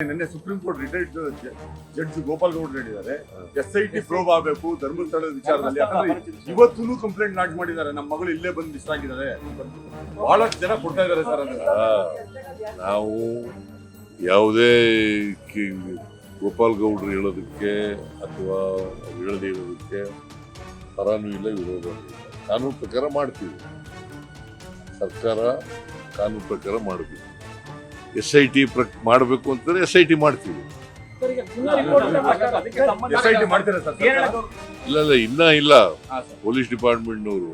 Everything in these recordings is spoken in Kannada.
ನಿನ್ನೆ Supreme Court retired judge Gopal Gowd ಹೇಳಿದ್ದಾರೆ. ಎಸ್ ಐ ಟಿ ಪ್ರೋಬ್ ಆಗಬೇಕು ಧರ್ಮಸ್ಥಳದ ವಿಚಾರದಲ್ಲಿ. ಯಾಕಂದ್ರೆ ಇವತ್ತೂ ಕಂಪ್ಲೇಂಟ್ ಲಾಂಚ್ ಮಾಡಿದ್ದಾರೆ. ನಮ್ಮ ಮಗಳು ಇಲ್ಲೇ ಬಂದು ಮಿಸ್ ಆಗಿದ್ದಾರೆ. ಬಹಳಷ್ಟು ಜನ ಕೊಡ್ತಾ ಇದ್ದಾರೆ ಸರ್ ನಾವು ಯಾವುದೇ ಕಿ- ಗೋಪಾಲ್ ಗೌಡ್ರು ಹೇಳೋದಕ್ಕೆ ಅಥವಾ ಹೇಳದೇ ಇರೋದಕ್ಕೆ ಪರಾನೂ ಇಲ್ಲ ವಿರೋಧ ಕಾನೂನು ಪ್ರಕಾರ ಮಾಡ್ತೀವಿ. ಸರ್ಕಾರ ಕಾನೂನು ಪ್ರಕಾರ ಮಾಡಬೇಕು. ಎಸ್ ಐ ಟಿ ಪ್ರ ಮಾಡಬೇಕು ಅಂತಂದ್ರೆ ಎಸ್ ಐ ಟಿ ಮಾಡ್ತೀವಿ? ಇಲ್ಲ ಇಲ್ಲ ಇನ್ನ ಇಲ್ಲ. ಪೊಲೀಸ್ ಡಿಪಾರ್ಟ್ಮೆಂಟ್ನವರು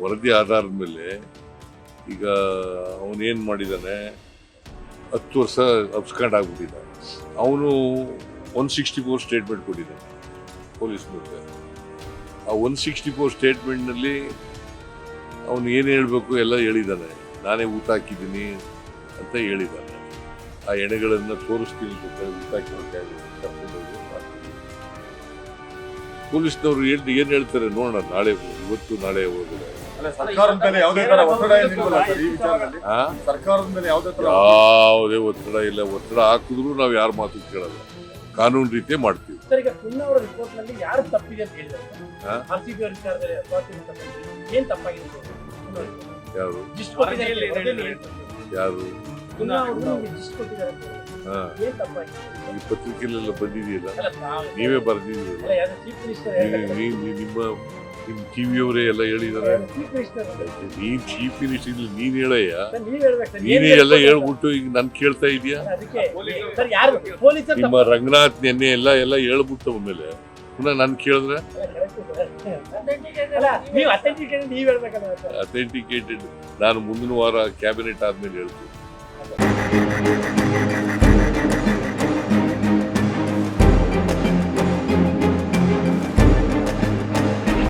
ವರದಿ ಆಧಾರದ ಮೇಲೆ ಈಗ ಅವನೇನು ಮಾಡಿದ್ದಾನೆ ಹತ್ತು ವರ್ಷ ಅಬ್ಸ್ಕಾಂಡ್ ಆಗ್ಬಿಟ್ಟಿದ್ದಾನೆ ಅವನು ಒನ್ ಸಿಕ್ಸ್ಟಿ ಫೋರ್ ಸ್ಟೇಟ್ಮೆಂಟ್ ಕೊಟ್ಟಿದ್ದಾನೆ ಪೊಲೀಸ್ ಮುಂದೆ ಆ ಒನ್ ಸಿಕ್ಸ್ಟಿ ಫೋರ್ ಸ್ಟೇಟ್ಮೆಂಟ್ನಲ್ಲಿ ಅವನು ಏನು ಹೇಳಬೇಕು ಎಲ್ಲ ಹೇಳಿದ್ದಾನೆ ನಾನೇ ಊಟ ಹಾಕಿದ್ದೀನಿ ಅಂತ ಹೇಳಿದ್ದಾರೆ. ಆ ಎಣೆಗಳನ್ನು ತೋರಿಸ್ತೀನಿ ಪೊಲೀಸ್ನವರು ಹೇಳಿ ಏನ್ ಹೇಳ್ತಾರೆ ನೋಡೋಣ ನಾಳೆ ಇವತ್ತು ನಾಳೆ ಹೋಗಿದೆ. ಅಲ್ಲ, ಸರ್ಕಾರದ ಮೇಲೆ ಯಾವುದೇ ತರ ಒತ್ತಡ ಏನಿಲ್ವಲ್ಲ ಸರ್ ಈ ಆ? ಸರ್ಕಾರದ ಮೇಲೆ ಯಾವುದೇ ತರ ಯಾವುದೇ ಒತ್ತಡ ಇಲ್ಲ. ಒತ್ತಡ ಹಾಕಿದ್ರು ನಾವು ಯಾರ ಮಾತು ಕೇಳಲ್ಲ. ಕಾನೂನು ರೀತಿ ಮಾಡ್ತೀವಿ. ಸರ್ ಈಗ ಪುಣ್ಯ ರಿಪೋರ್ಟ್ನಲ್ಲಿ ಯಾರು ಯಾರು? ಈ ಪತ್ರಿಕೆಲೆಲ್ಲ ಬಂದಿದೆಯಲ್ಲ? ನೀವೇ ಬರೆದಿದ್ದೀರಲ್ಲ? ನಿಮ್ಮ ನಿಮ್ಮ ಟಿವಿಯವರೇ ಎಲ್ಲ ಹೇಳಿದ್ದಾರೆ. ನೀನ್ ಚೀಫ್ ಮಿನಿಸ್ಟರ್ ಇಲ್ಲ ನೀನ್ ಹೇಳಯ್ಯ? ನೀನೇ ಎಲ್ಲ ಹೇಳ್ಬಿಟ್ಟು ಈಗ ನನ್ ಕೇಳ್ತಾ ಇದೀಯಾ? ಸರ್, ಯಾರು ಪೊಲೀಸರು ನಿಮ್ಮ ರಂಗನಾಥ್ ನೆನ್ನೆ ಎಲ್ಲ ಎಲ್ಲ ಹೇಳ್ಬಿಟ್ಟು ಆಮೇಲೆ ಪುನಃ ನಾನು ಕೇಳಿದ್ರೆ ಅಥೆಂಟಿಕೇಟೆಡ್ ನಾನು ಮುಂದಿನ ವಾರ ಕ್ಯಾಬಿನೆಟ್ ಆದ್ಮೇಲೆ ಹೇಳ್ತೀನಿ.